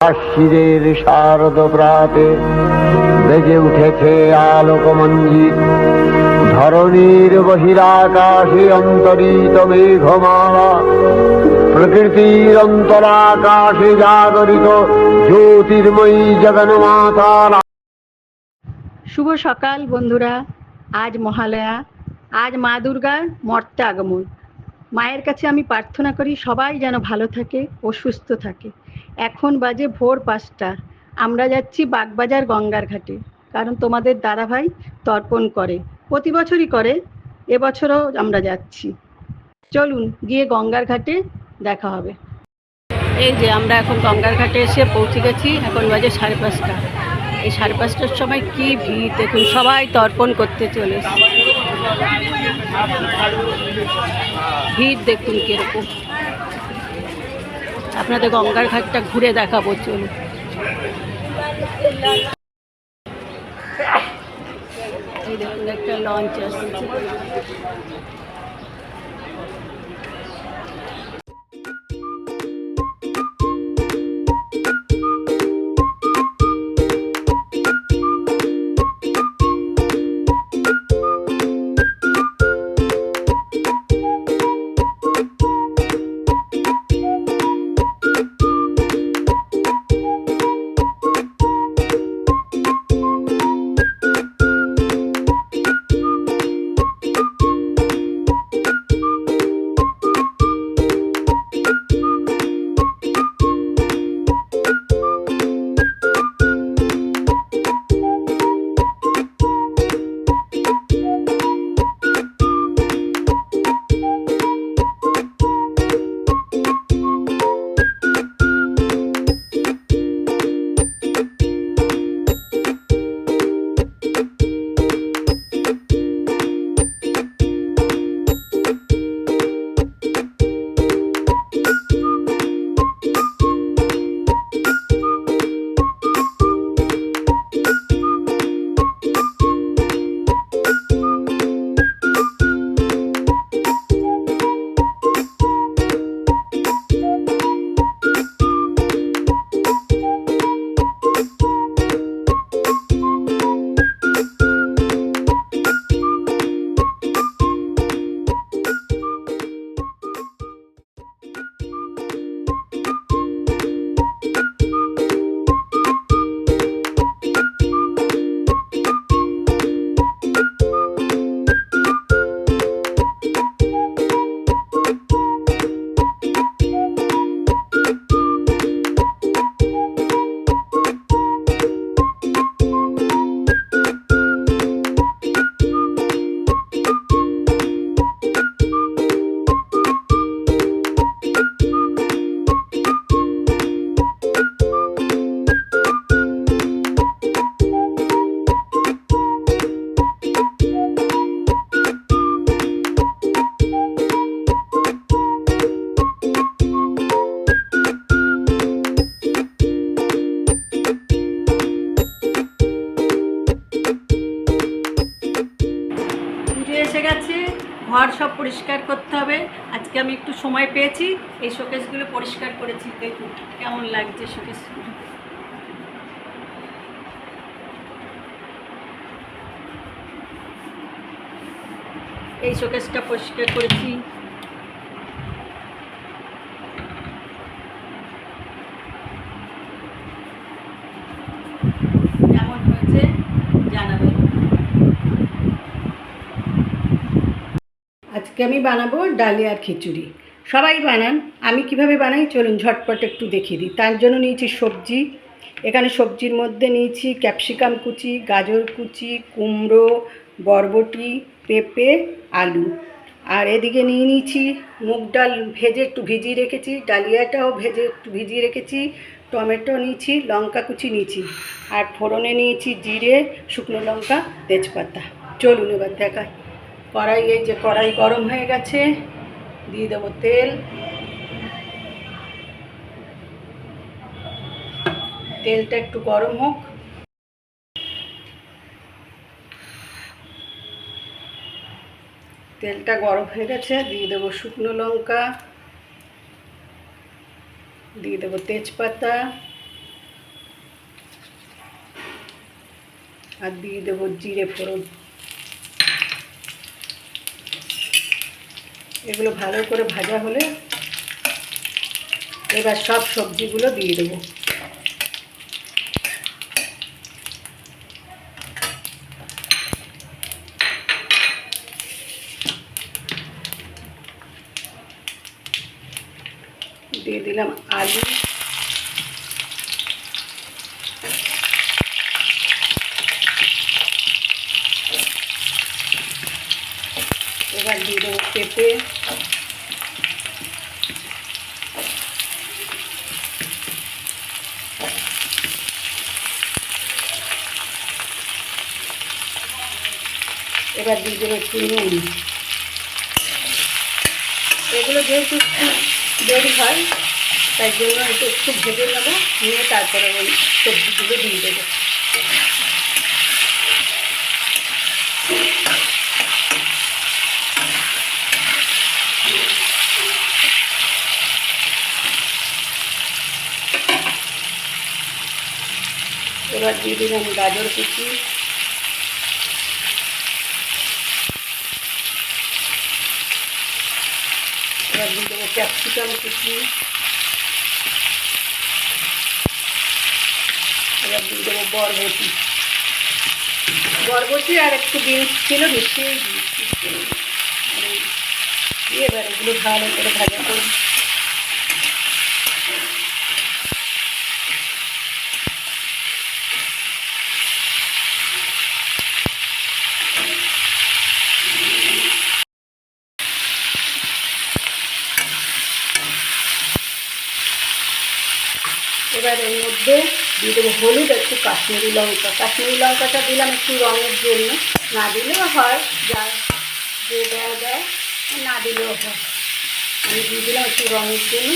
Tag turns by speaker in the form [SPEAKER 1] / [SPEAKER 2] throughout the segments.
[SPEAKER 1] আশিদের শারদ প্রাতে বেজে উঠেছে আলোকমঞ্জিত ধরণীর বহিরাকাশে অন্তরিত মেঘমালা, প্রকৃতির অন্তরাকাশে জাগরিত জ্যোতির্ময়ী জগন্মাতার।
[SPEAKER 2] শুভ সকাল বন্ধুরা, আজ মহালয়া। আজ মা দুর্গার মর্তে আগমন। মায়ের কাছে আমি প্রার্থনা করি সবাই যেন ভালো থাকে ও সুস্থ থাকে। এখন বাজে ভোর পাঁচটা। আমরা যাচ্ছি বাগবাজার গঙ্গার ঘাটে। কারণ তোমাদের দাদাভাই তর্পণ করে। প্রতি বছরই করে, এবছরও আমরা যাচ্ছি। চলুন, গিয়ে গঙ্গার ঘাটে দেখা হবে। এই যে আমরা এখন গঙ্গার ঘাটে এসে পৌঁছে গেছি। এখন বাজে সাড়ে পাঁচটা। এই সাড়ে পাঁচটার সময় কি ভিড়? দেখুন, সবাই তর্পণ করতে চলে। ভিড় দেখুন কীরকম। আপনাদের গঙ্গার ঘাটটা ঘুরে দেখাবো, চলুন। এই একটা লঞ্চ আসছে। গেছে ঘর সব পরিষ্কার করতে হবে। আজকে আমি একটু সময় পেয়েছি, এই শোকেসগুলো পরিষ্কার করেছি। দেখুন, কেমন লাগছে শোকেসগুলো। এই শোকেসটা পরিষ্কার করেছি। আজকে আমি বানাবো ডালিয়ার খিচুড়ি। সবাই বানান, আমি কীভাবে বানাই চলুন ঝটপট একটু দেখিয়ে দিই। তার জন্য নিয়েছি সবজি, এখানে সবজির মধ্যে নিয়েছি ক্যাপসিকাম কুচি, গাজর কুচি, কুমড়ো, বরবটি, পেঁপে, আলু। আর এদিকে নিয়ে নিয়েছি মুগ ডাল ভেজে একটু ভিজিয়ে রেখেছি, ডালিয়াটাও ভেজে একটু ভিজিয়ে রেখেছি, টমেটো নিয়েছি, লঙ্কা কুচি নিয়েছি, আর ফোড়নে নিয়েছি জিরে, শুকনো লঙ্কা, তেজপাতা। চলুন এবার দেখাই। কড়াই এই যে কড়াই গরম হয়ে গেছে, দিয়ে দেবো তেল। তেলটা একটু গরম হোক। তেলটা গরম হয়ে গেছে, দিয়ে দেবো শুকনো লঙ্কা, দিয়ে দেবো তেজপাতা, আর দিয়ে দেবো জিরে ফোড়ন। এগুলো ভালো করে ভাজা হলে এবার সব সবজিগুলো দিয়ে দেবো দিয়ে দিলাম আলু এবার দিয়ে দেবো পেঁপে এবার দিয়ে দেবো একটু নুন। এগুলো যেহেতু দেরি হয়, তাই জন্য একটু একটু ভেজে নেব, নিয়ে তারপরে ওই সবজিগুলো দিয়ে দেবো। এবার দিয়ে দিলাম গাজর কুচি। এবার দিয়ে দেবো ক্যাপসিকাম কুচি। এবার দিয়ে দেবো বরবটি। বরবটি আর একটু বিনস ছিল, মিশিয়ে দিয়ে এবার এগুলো ভালো করে ভাজা করব এবার এর মধ্যে দিয়ে দেবো হলুদ, একটু কাশ্মীরি লঙ্কা। কাশ্মীরি লঙ্কাটা দিলাম একটু রঙের জন্য। না দিলেও হয় যা যে দেয় দেয়, না দিলেও হয়। আমি দিয়ে দিলাম একটু রঙের জন্য।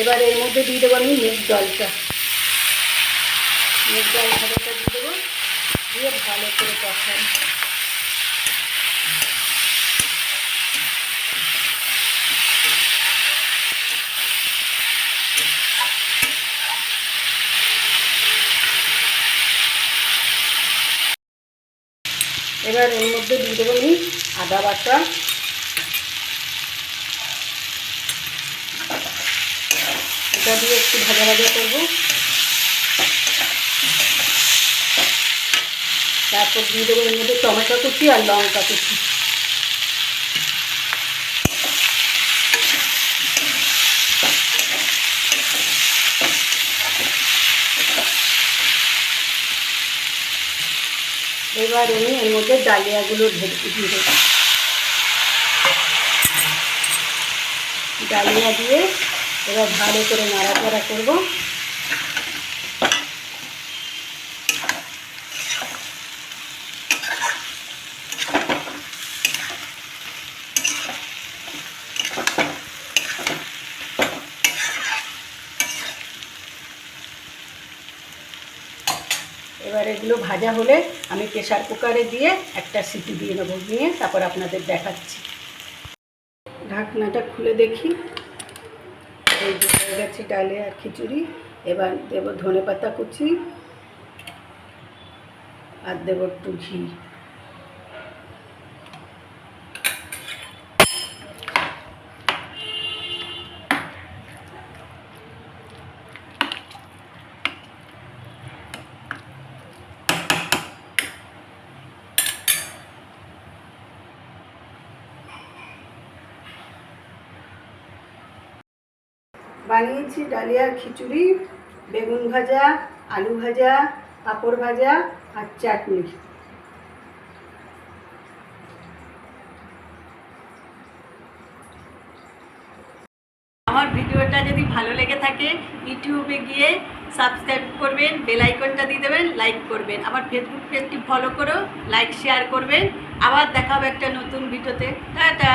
[SPEAKER 2] এবার এর মধ্যে দিয়ে দেবো আমি মুগ জলটা মুগ ভাজাটা দিয়ে দেবো, দিয়ে ভালো করে কষাই এবার এর মধ্যে দিয়ে দেবো আমি আদা বাটা। এটা দিয়ে একটু ভাজা ভাজা করব। তারপর দিয়ে দেবো এর মধ্যে টমেটো কুচি আর লঙ্কা কুচি। এবার আমি এর মধ্যে ডালিয়াগুলো দিয়ে দেবো। ডালিয়া দিয়ে এবার ভালো করে নাড়াচাড়া করব। এবার এগুলো ভাজা হলে আমি প্রেশার কুকারে দিয়ে একটা সিটি দিয়ে নেব নিয়ে তারপর আপনাদের দেখাচ্ছি। ঢাকনাটা খুলে দেখি। এই যে হয়ে গেছে ডালে আর খিচুড়ি। এবার দেবো ধনে পাতা কুচি আর দেবো একটু ঘি। বানিয়েছি ডালিয়ার খিচুড়ি, বেগুন ভাজা, আলু ভাজা, পাঁপড় ভাজা আর চাটনি। আমার ভিডিওটা যদি ভালো লেগে থাকে, ইউটিউবে গিয়ে সাবস্ক্রাইব করবেন, বেল আইকনটা দিয়ে দেবেন, লাইক করবেন। আমার ফেসবুক পেজটি ফলো করো, লাইক, শেয়ার করবেন। আবার দেখা হবে একটা নতুন ভিডিওতে। টাটা!